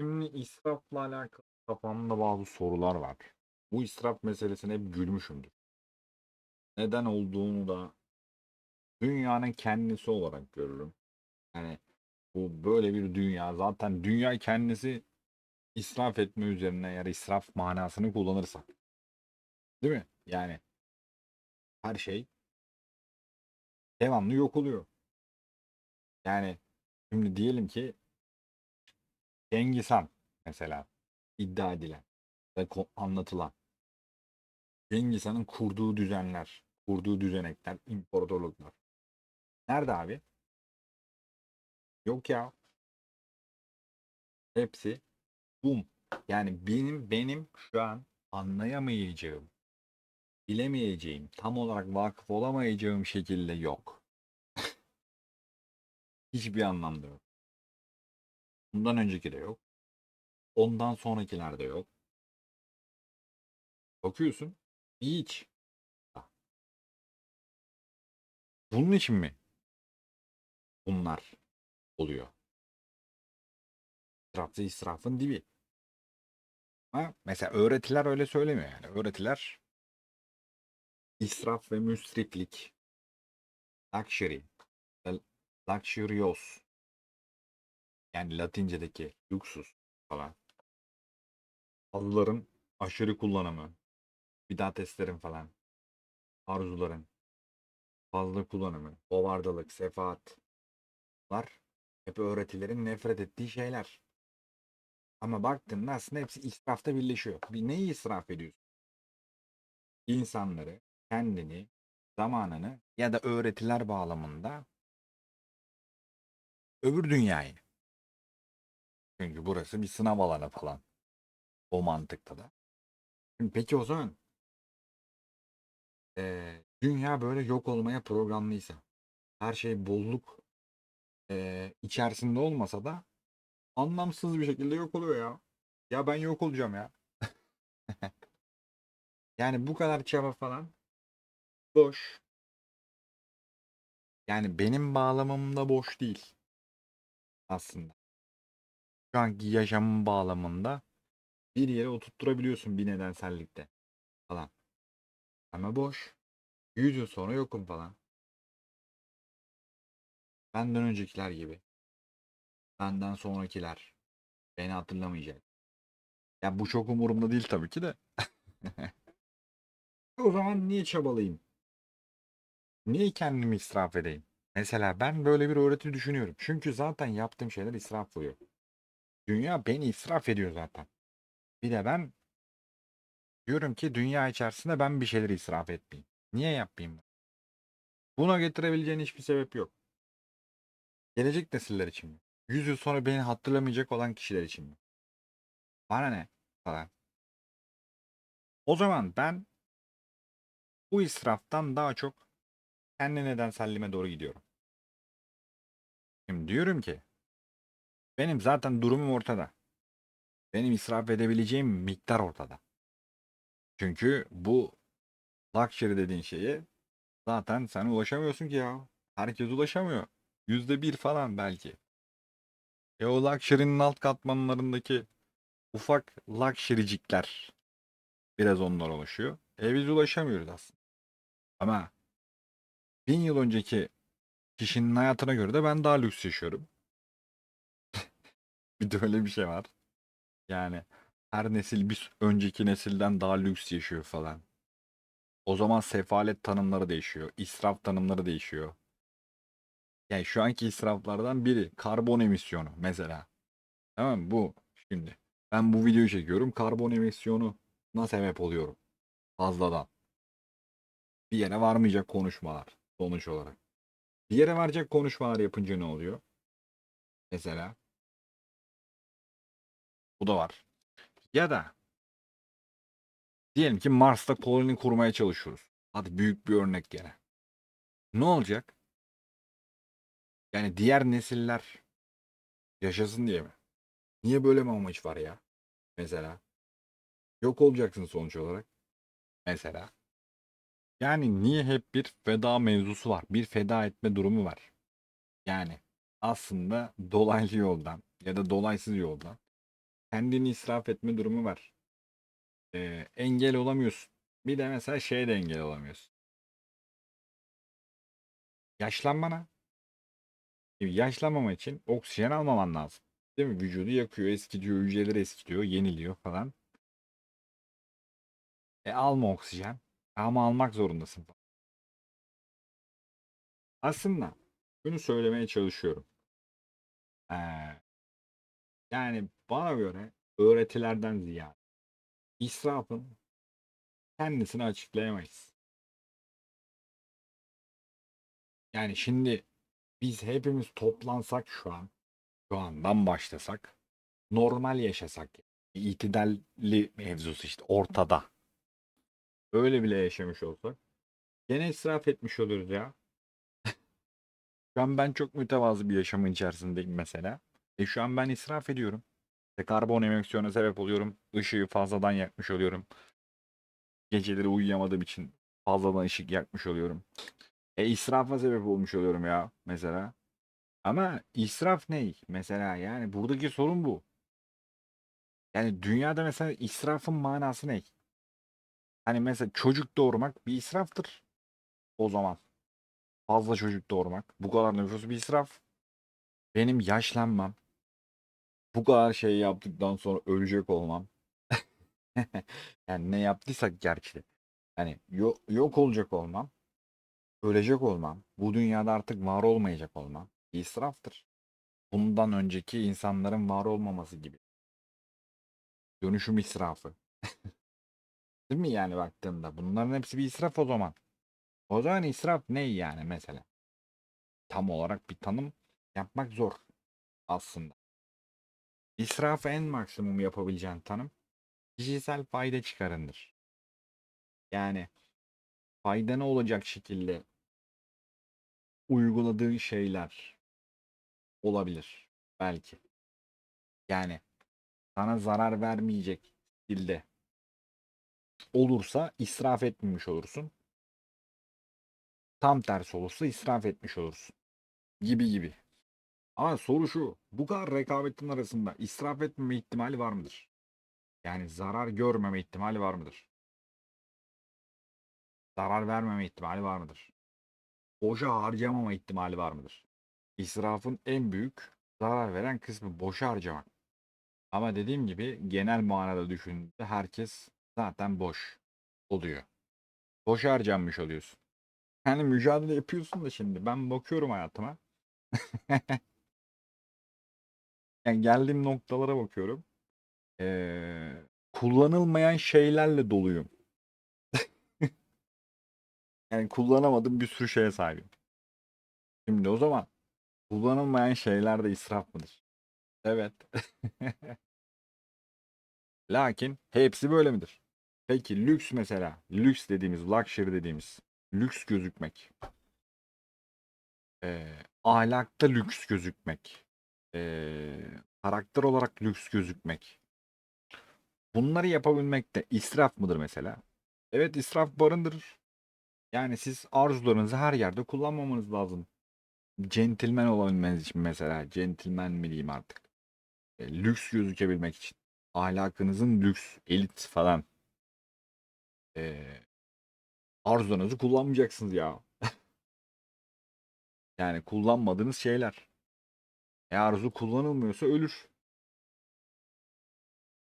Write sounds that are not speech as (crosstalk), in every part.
Şimdi israfla alakalı kafamda bazı sorular var. Bu israf meselesine hep gülmüşümdür. Neden olduğunu da dünyanın kendisi olarak görürüm. Yani bu böyle bir dünya. Zaten dünya kendisi israf etme üzerine eğer israf manasını kullanırsak. Değil mi? Yani her şey devamlı yok oluyor. Yani şimdi diyelim ki Cengiz Han mesela iddia edilen ve anlatılan Cengiz Han'ın kurduğu düzenler, kurduğu düzenekler, imparatorluklar. Nerede abi? Yok ya. Hepsi bum. Yani benim benim şu an anlayamayacağım, bilemeyeceğim, tam olarak vakıf olamayacağım şekilde yok. (laughs) Hiçbir anlamda yok. Bundan önceki de yok. Ondan sonrakiler de yok. Bakıyorsun hiç. Bunun için mi? Bunlar oluyor. İsrafta israfın dibi. Ama mesela öğretiler öyle söylemiyor yani. Öğretiler israf ve müsriflik, luxury, luxurious yani Latince'deki lüksus falan. Halıların aşırı kullanımı, bidateslerin falan, arzuların fazla kullanımı, hovardalık, sefaatler hep öğretilerin nefret ettiği şeyler. Ama baktığında aslında hepsi israfta birleşiyor. Bir neyi israf ediyorsun? İnsanları, kendini, zamanını ya da öğretiler bağlamında öbür dünyayı. Çünkü burası bir sınav alanı falan. O mantıkta da. Şimdi Peki o zaman eee, dünya böyle yok olmaya programlıysa, her şey bolluk eee, içerisinde olmasa da anlamsız bir şekilde yok oluyor ya. Ya ben yok olacağım ya. (laughs) Yani bu kadar çaba falan boş. Yani benim bağlamımda boş değil aslında. Şu yaşamın bağlamında bir yere oturtturabiliyorsun bir nedensellikte falan. Ama boş. 100 yıl sonra yokum falan. Benden öncekiler gibi. Benden sonrakiler. Beni hatırlamayacak. Ya bu çok umurumda değil tabii ki de. (laughs) O zaman niye çabalayayım? Niye kendimi israf edeyim? Mesela ben böyle bir öğreti düşünüyorum. Çünkü zaten yaptığım şeyler israf oluyor. Dünya beni israf ediyor zaten. Bir de ben diyorum ki dünya içerisinde ben bir şeyleri israf etmeyeyim. Niye yapmayayım? Buna getirebileceğin hiçbir sebep yok. Gelecek nesiller için mi? 100 yıl sonra beni hatırlamayacak olan kişiler için mi? Bana ne? Falan. O zaman ben bu israftan daha çok kendi nedenselliğime doğru gidiyorum. Şimdi diyorum ki benim zaten durumum ortada. Benim israf edebileceğim miktar ortada. Çünkü bu luxury dediğin şeye zaten sen ulaşamıyorsun ki ya. Herkes ulaşamıyor. Yüzde bir falan belki. E o luxury'nin alt katmanlarındaki ufak luxury'cikler biraz onlar ulaşıyor. E biz ulaşamıyoruz aslında. Ama bin yıl önceki kişinin hayatına göre de ben daha lüks yaşıyorum. (laughs) Bir de öyle bir şey var. Yani her nesil bir önceki nesilden daha lüks yaşıyor falan. O zaman sefalet tanımları değişiyor. israf tanımları değişiyor. Yani şu anki israflardan biri karbon emisyonu mesela. Tamam mı? Bu şimdi. Ben bu videoyu çekiyorum. Karbon emisyonuna sebep oluyorum. Fazladan. Bir yere varmayacak konuşmalar sonuç olarak. Bir yere varacak konuşmalar yapınca ne oluyor? Mesela. Bu da var. Ya da diyelim ki Mars'ta koloni kurmaya çalışıyoruz. Hadi büyük bir örnek gene. Ne olacak? Yani diğer nesiller yaşasın diye mi? Niye böyle mi amaç var ya? Mesela. Yok olacaksın sonuç olarak. Mesela. Yani niye hep bir feda mevzusu var? Bir feda etme durumu var. Yani aslında dolaylı yoldan ya da dolaysız yoldan kendini israf etme durumu var. Ee, engel olamıyorsun. Bir de mesela şeye de engel olamıyorsun. Yaşlanmana. Şimdi yaşlanmama için oksijen almaman lazım. Değil mi? Vücudu yakıyor, eskitiyor, hücreleri eskitiyor, yeniliyor falan. E alma oksijen. Ama almak zorundasın. Aslında bunu söylemeye çalışıyorum. Ee, yani bana göre öğretilerden ziyade israfın kendisini açıklayamayız. Yani şimdi biz hepimiz toplansak şu an, şu andan başlasak, normal yaşasak, itidalli mevzusu işte ortada. Öyle bile yaşamış olsak, gene israf etmiş oluruz ya. (laughs) An ben çok mütevazı bir yaşamın içerisindeyim mesela. E şu an ben israf ediyorum. İşte karbon emisyona sebep oluyorum. Işığı fazladan yakmış oluyorum. Geceleri uyuyamadığım için fazladan ışık yakmış oluyorum. E israfa sebep olmuş oluyorum ya mesela. Ama israf ne? Mesela yani buradaki sorun bu. Yani dünyada mesela israfın manası ne? Hani mesela çocuk doğurmak bir israftır. O zaman. Fazla çocuk doğurmak. Bu kadar nüfus bir israf. Benim yaşlanmam. Bu kadar şey yaptıktan sonra ölecek olmam. (laughs) yani ne yaptıysak gerçi. Hani yok, yok olacak olmam. Ölecek olmam. Bu dünyada artık var olmayacak olmam. İsraftır. Bundan önceki insanların var olmaması gibi. Dönüşüm israfı. (laughs) Değil mi yani baktığında? Bunların hepsi bir israf o zaman. O zaman israf ne yani mesela? Tam olarak bir tanım yapmak zor aslında. İsrafı en maksimum yapabileceğin tanım kişisel fayda çıkarındır. Yani faydanı olacak şekilde uyguladığın şeyler olabilir belki. Yani sana zarar vermeyecek şekilde olursa israf etmemiş olursun. Tam tersi olursa israf etmiş olursun. Gibi gibi. Ama soru şu. Bu kadar rekabetin arasında israf etmeme ihtimali var mıdır? Yani zarar görmeme ihtimali var mıdır? Zarar vermeme ihtimali var mıdır? Boşa harcamama ihtimali var mıdır? İsrafın en büyük zarar veren kısmı boşa harcamak. Ama dediğim gibi genel manada düşündüğünde herkes zaten boş oluyor. Boşa harcanmış oluyorsun. Yani mücadele yapıyorsun da şimdi ben bakıyorum hayatıma. (laughs) yani geldiğim noktalara bakıyorum. Ee, kullanılmayan şeylerle doluyum. (laughs) yani kullanamadığım bir sürü şeye sahibim. Şimdi o zaman kullanılmayan şeyler de israf mıdır? Evet. (laughs) Lakin hepsi böyle midir? Peki lüks mesela, lüks dediğimiz, luxury dediğimiz, lüks gözükmek, ee, ahlakta lüks gözükmek, ee, karakter olarak lüks gözükmek. Bunları yapabilmek de israf mıdır mesela? Evet israf barındırır. Yani siz arzularınızı her yerde kullanmamanız lazım. Centilmen olabilmeniz için mesela. Centilmen mi diyeyim artık. E, lüks gözükebilmek için. Ahlakınızın lüks, elit falan. E, arzularınızı kullanmayacaksınız ya. (laughs) yani kullanmadığınız şeyler. E arzu kullanılmıyorsa ölür.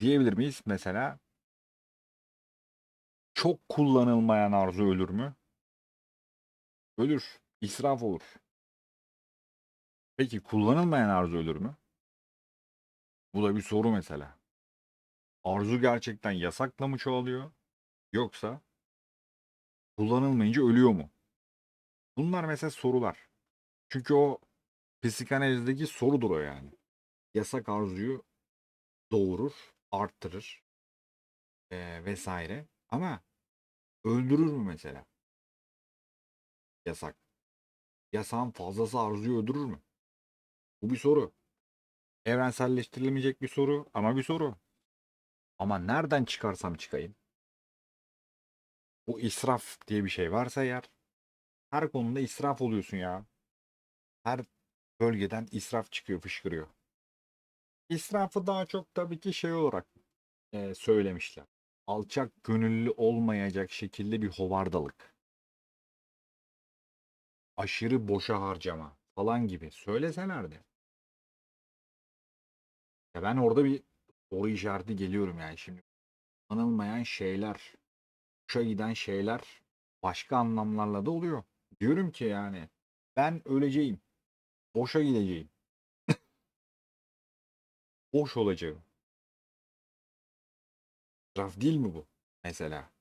Diyebilir miyiz mesela? Çok kullanılmayan arzu ölür mü? Ölür. İsraf olur. Peki kullanılmayan arzu ölür mü? Bu da bir soru mesela. Arzu gerçekten yasakla mı çoğalıyor? Yoksa kullanılmayınca ölüyor mu? Bunlar mesela sorular. Çünkü o psikanalizdeki sorudur o yani. Yasak arzuyu doğurur, arttırır eee, vesaire. Ama öldürür mü mesela? Yasak. Yasağın fazlası arzuyu öldürür mü? Bu bir soru. Evrenselleştirilemeyecek bir soru ama bir soru. Ama nereden çıkarsam çıkayım. Bu israf diye bir şey varsa eğer her konuda israf oluyorsun ya. Her bölgeden israf çıkıyor, fışkırıyor. İsrafı daha çok tabii ki şey olarak e, söylemişler. Alçak gönüllü olmayacak şekilde bir hovardalık. Aşırı boşa harcama falan gibi söyleselerdi. Ya ben orada bir soru işareti geliyorum yani şimdi. Anılmayan şeyler, boşa giden şeyler başka anlamlarla da oluyor. Diyorum ki yani ben öleceğim. Boşa gideceğim. Boş olacağım. İsraf değil mi bu? Mesela.